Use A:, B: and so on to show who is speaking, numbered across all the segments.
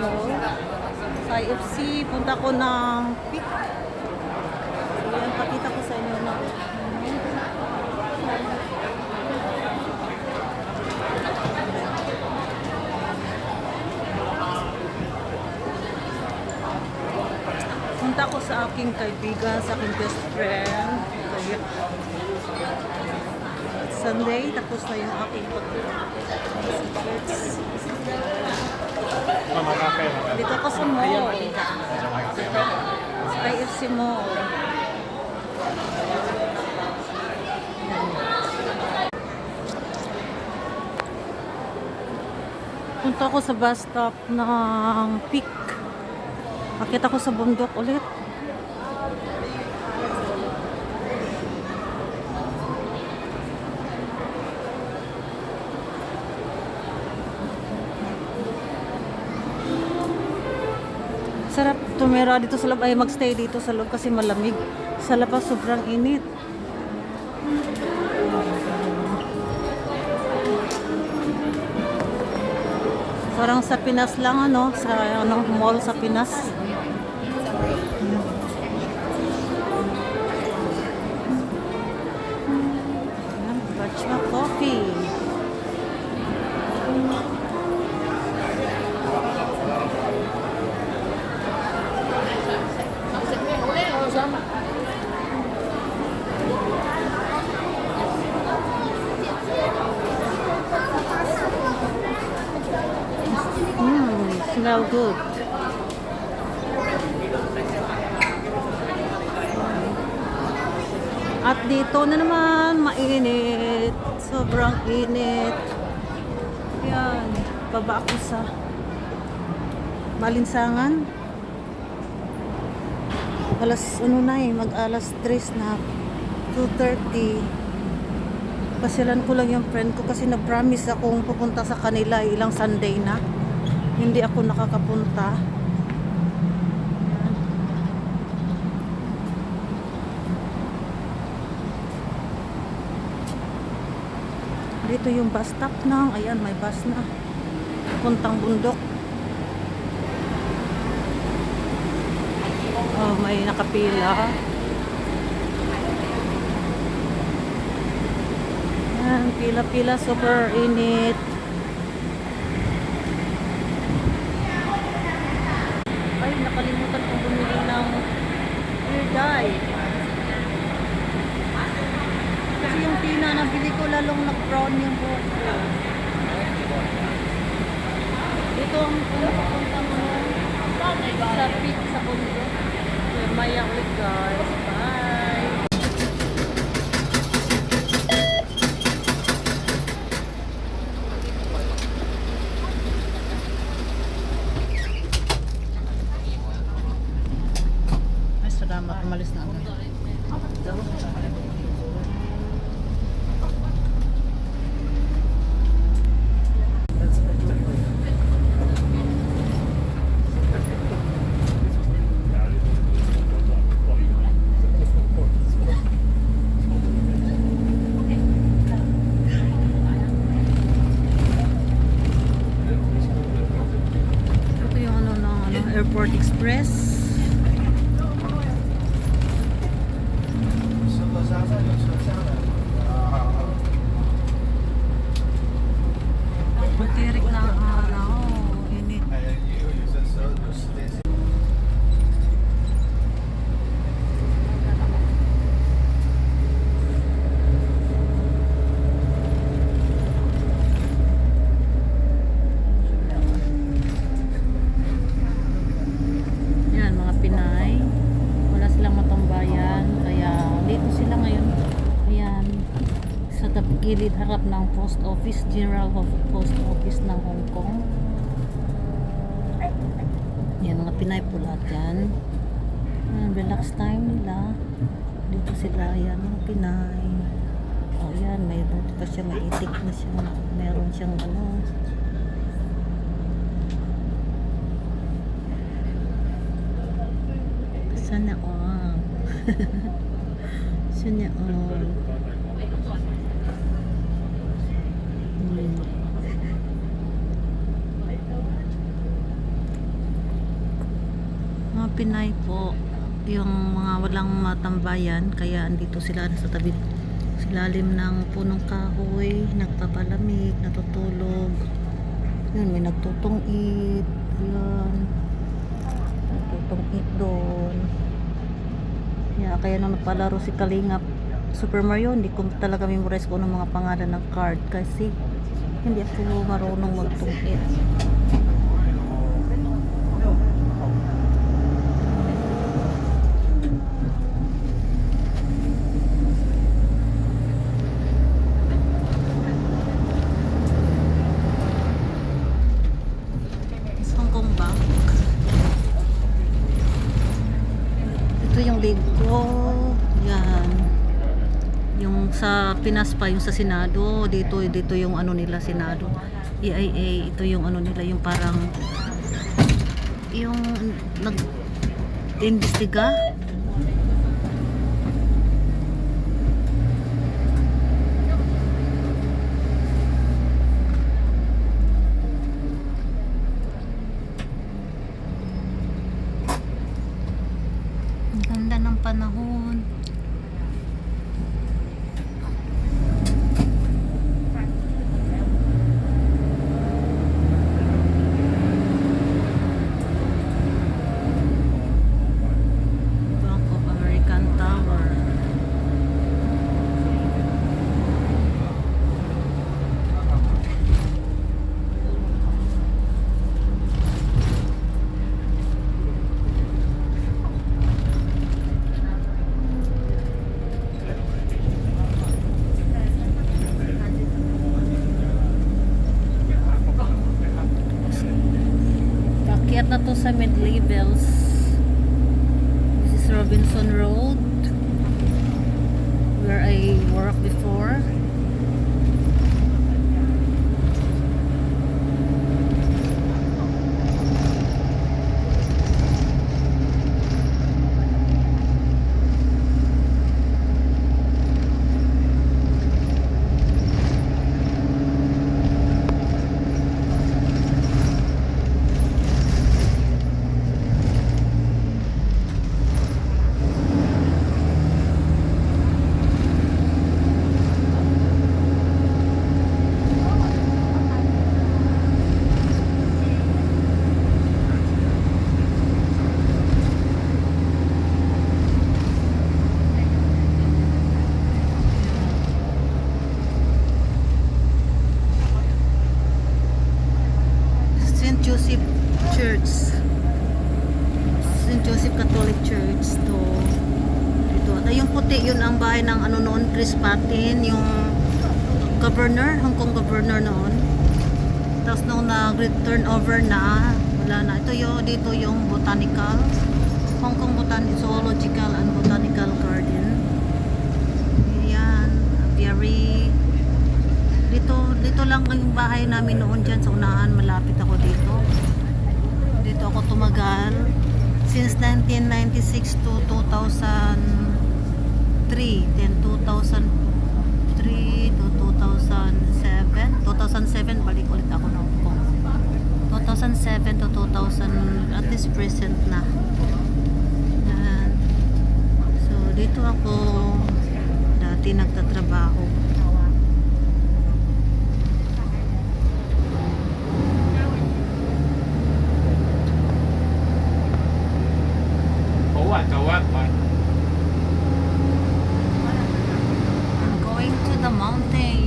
A: mall. Sa IFC, punta ko ng Peak. So, yan, pakita ko sa inyo na. Punta ko sa aking kaibigan, sa aking best friend. Sunday, tapos na yung aking pag
B: Mama cafe.
A: Dito ako sa mall. Sa IFC Mall. Punta ako sa bus stop ng Peak. Akit ako sa bundok ulit. Tumira dito sa loob ay magstay dito sa loob kasi malamig. Sa labas sobrang init. Parang sa Pinas lang ano, sa ano mall sa Pinas. Smell good. At dito na naman, mainit. Sobrang init. Yan, baba ako sa Malinsangan. Alas, ano na eh, mag alas 3 na. 2.30. Pasilan ko lang yung friend ko kasi nag-promise akong pupunta sa kanila ilang Sunday na. Hindi ako nakakapunta. Dito yung bus stop ng, ayan may bus na. Puntang bundok. Oh, may nakapila. Yan, pila-pila, super init. Ay, nakalimutan kong bumili ng hair dye. Kasi bili ko lalong nag-brown yung buhok ko. Ito ang papunta mo sa peak sa bundok. Maya ulit. Bye! Ay, salamat. Umalis na ako. Ito yung ano ng ano, Airport Express. Matirik na ang araw. Init. Yan, mga Pinay. Wala silang matambayan. Kaya dito sila ngayon. Ayan. Sa gilid harap ng post office, General Post Office ng Hong Kong. Yan, mga Pinay po lahat yan. Ayan, relax time nila. Dito sila, yan, mga Pinay. O yan, may buti pa siya, may itik na siya. Meron siyang ano, Sana all. Pinay po, yung mga walang matambayan, kaya andito sila sa tabi silalim ng punong kahoy, nagpapalamig, natutulog. Yun, may nagtutungit. Yun. Nagtutungit doon. Yeah, kaya nung napalaro si Kalingap Super Mario, hindi ko talaga memorize kung ano mga pangalan ng card kasi hindi ako marunong magtungit. Hong Kong Bank. Ito yung leg ko. Yan. Yung sa Pinas pa, yung sa Senado. Dito, dito yung ano nila, Senado. EIA. Ito yung ano nila, yung parang yung nag imbestiga Ang ganda ng panahon. Bank of American Tower. Pakyat na to sa mid-levels. This is Robinson Road where I worked before. St. Joseph Church. St. Joseph Catholic Church to dito. At yung puti yun ang bahay ng ano noon, Chris Patin, yung governor, Hong Kong governor noon. Tapos nung nag-return over na, wala na. Ito yung, dito yung botanical. Hong Kong Botanical, Zoological and Botanical Garden. Ayan, very dito dito lang yung bahay namin noon dyan sa unahan malapit ako dito dito ako tumagal since 1996 to 2003 then 2003 to 2007 2007 balik ulit ako ng Hong Kong. 2007 to 2000 at least present na. Yan. so dito ako dati nagtatrabaho
B: Ủa à, cậu á, mày.
A: I'm going to the mountain.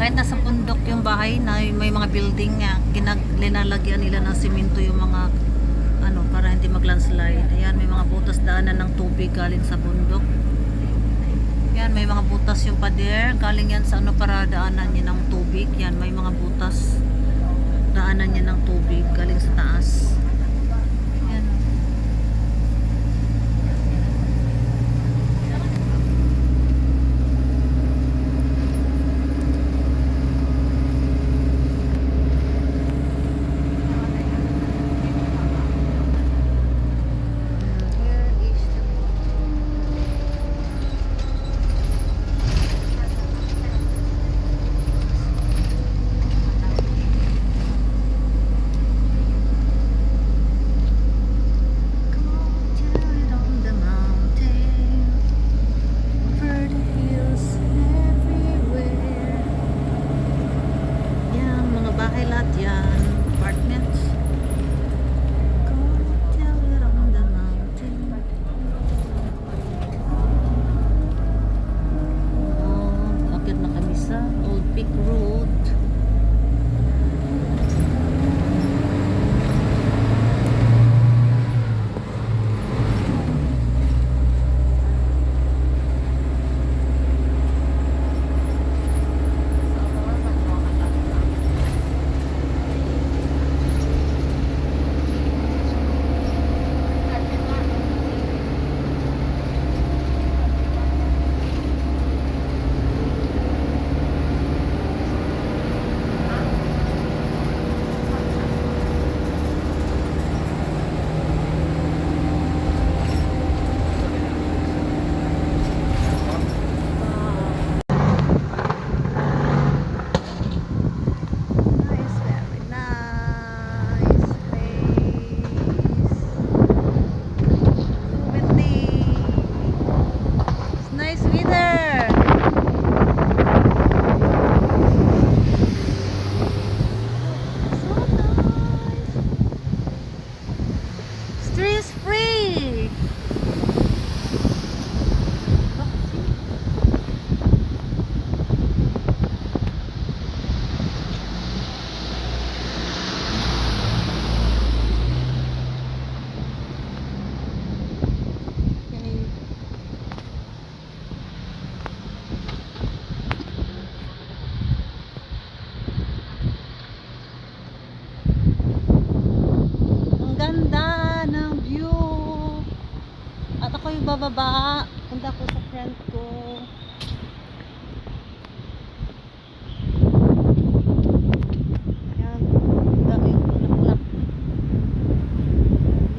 A: kahit nasa bundok yung bahay na may mga building nga ginag linalagyan nila ng simento yung mga ano para hindi maglandslide. Ayan may mga butas daanan ng tubig galing sa bundok. Yan may mga butas yung pader galing yan sa ano para daanan niya ng tubig. Yan may mga butas daanan niya ng tubig galing sa taas. Bababa. Punta ko sa friend ko. Yan. Dami bulaklak.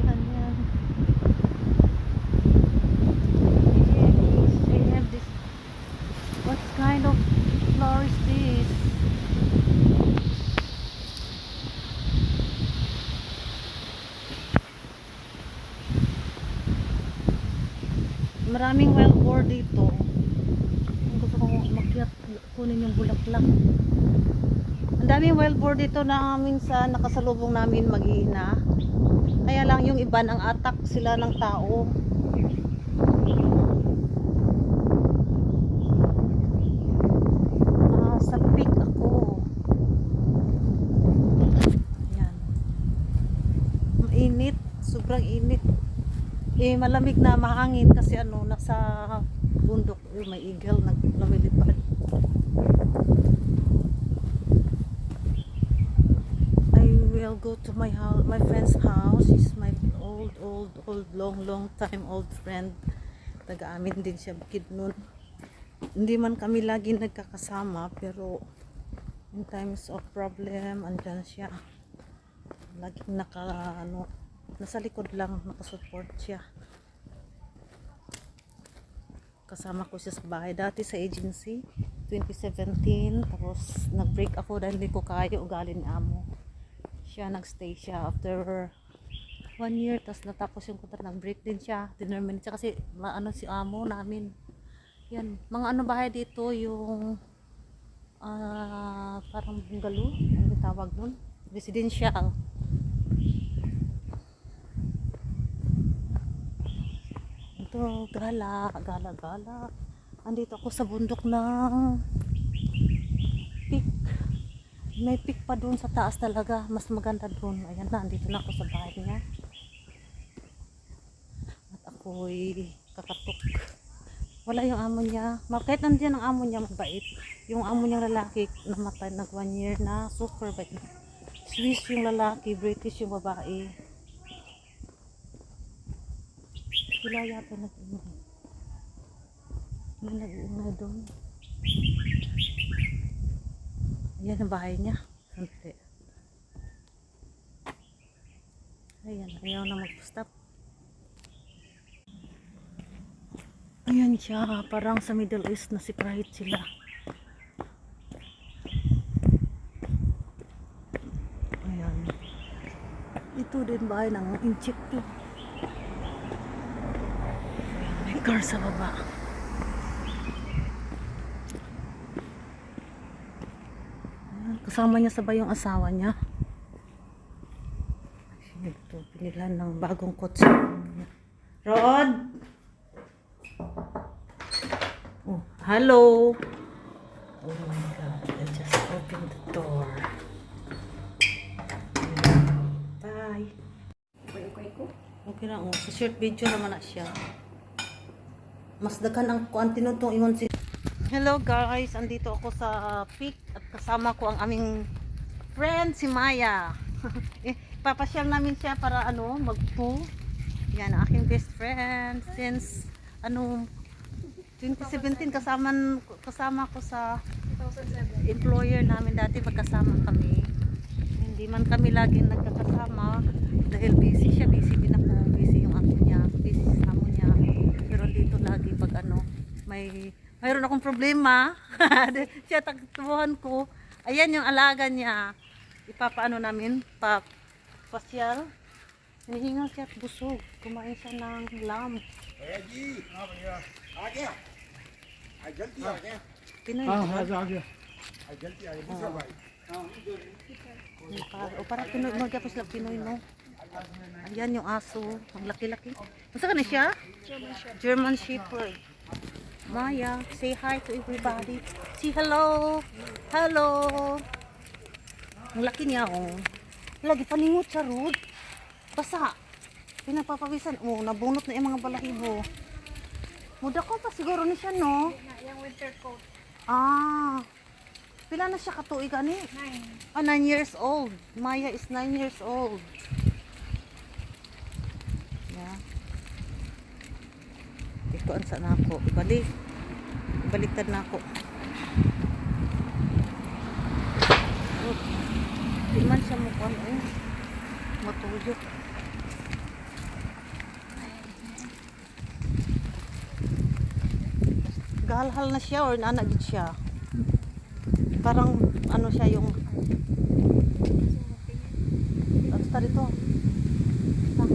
A: Yan, yan. They have this. What kind of flower is this? Maraming wild boar dito. Ang gusto kong makyat, kunin yung bulaklak. Ang daming wild boar dito na minsan nakasalubong namin mag-iina. Kaya lang yung iba ng atak sila ng tao. Ah, sa peak ako. Yan. Mainit. Sobrang init. Eh, malamig na mahangin kasi ano, nasa bundok. Eh, may eagle nag lumilipad. I will go to my house, my friend's house. She's my old, old, old, long, long time old friend. Taga-amin din siya, bakit nun. Hindi man kami lagi nagkakasama, pero in times of problem, andyan siya. Laging naka, ano, nasa likod lang, nakasupport siya. Kasama ko siya sa bahay. Dati sa agency, 2017, tapos nag-break ako dahil hindi ko kaya ugali ni amo. Siya, nagstay siya after one year, tapos natapos yung contract, nag-break din siya. Dinermin siya kasi maano si amo namin. Yan, mga ano bahay dito, yung ah parang bungalow, ano tawag nun? Residential. Ito, gala, gala, gala. Andito ako sa bundok ng peak. May peak pa doon sa taas talaga. Mas maganda doon. Ayan na, andito na ako sa bahay niya. At ako'y kakatok. Wala yung amo niya. Kahit nandiyan ang amo niya, mabait. Yung amo niyang lalaki namatay, nag one year na, super bait. Swiss yung lalaki, British yung babae. Sila yata nag-ingay. May nag-ingay doon. Ayan ang bahay niya. Sante. Ayan, ayaw na mag-stop. Ayan siya, parang sa Middle East na separate sila. Ayan. Ito din bahay ng inchik to. Ayan, may car sa baba. Ayan, kasama niya sabay yung asawa niya. Ito, pinilan ng bagong kotse. Rod! Oh, hello! Oh my God, I just opened the door. Bye! Okay na, oh. Sa short video naman na siya. Mas dagan ang kuan tinutong si Hello guys, andito ako sa peak at kasama ko ang aming friend si Maya. eh, papasyal namin siya para ano, magpo. Yan, ang aking best friend since ano 2017 kasama kasama ko sa employer namin dati magkasama kami. Hindi man kami laging nagkakasama dahil busy siya, busy din ako, busy yung ako niya, busy sa amo niya. Pero dito lagi pag ano, may mayroon akong problema. Siya taktuhan ko. Ayan yung alaga niya. Ipapaano namin, pa pasyal. Hinihingal siya at busog. Kumain siya ng lamb.
C: Reggie! Agya! Ajalti agya.
A: Pinoy.
C: Ah, agya. Ajalti agya.
A: Busog ba? O para Pinoy mo, tapos lang Pinoy mo. Ayan yung aso. Ang laki-laki. Masa ka na siya? German Shepherd. German Shepherd. Maya, say hi to everybody. Say hello. Hello. Ang laki niya, oh. Lagi paningot sa road. Basa. Pinapapawisan. Oh, nabunot na yung mga balahibo. Muda ko pa siguro ni siya, no?
D: Yung winter coat.
A: Ah. Pila na siya katuig ani?
D: Nine.
A: Ah, 9 years old. Maya is 9 years old. Yeah. Ikuan sa na ako. Ibalik. Ibaliktad na ako. Oh. Di man siya mukuan eh. Matuyok. Galhal na siya or nanagid siya. Parang ano siya yung Ano ta dito? Ah,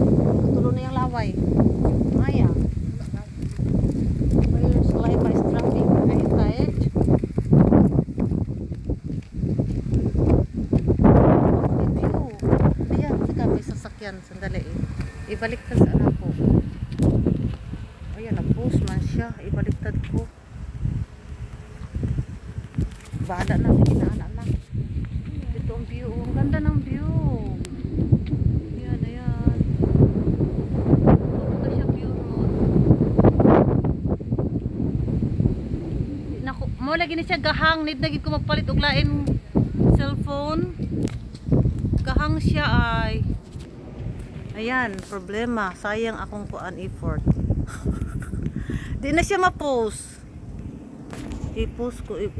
A: tulo na yung laway. Maya. Where's Laiba is traffic? Ay, tayo. Okay, view. Ayan, teka, may sasakyan. Sandali eh. Ibaliktad sa anak ko. Ayan, nag-post man siya. Ibaliktad ko. Bada na, sige na, anak na. Ito ang view. Ang ganda ng view. Ayan, ayan. Ka siya view road. Naku, mo lagi ni siya gahang. Need na gid ko magpalit og lain cellphone. Gahang siya ay. Ayan, problema. Sayang akong kuan effort. Di na siya ma-post. I-post ko if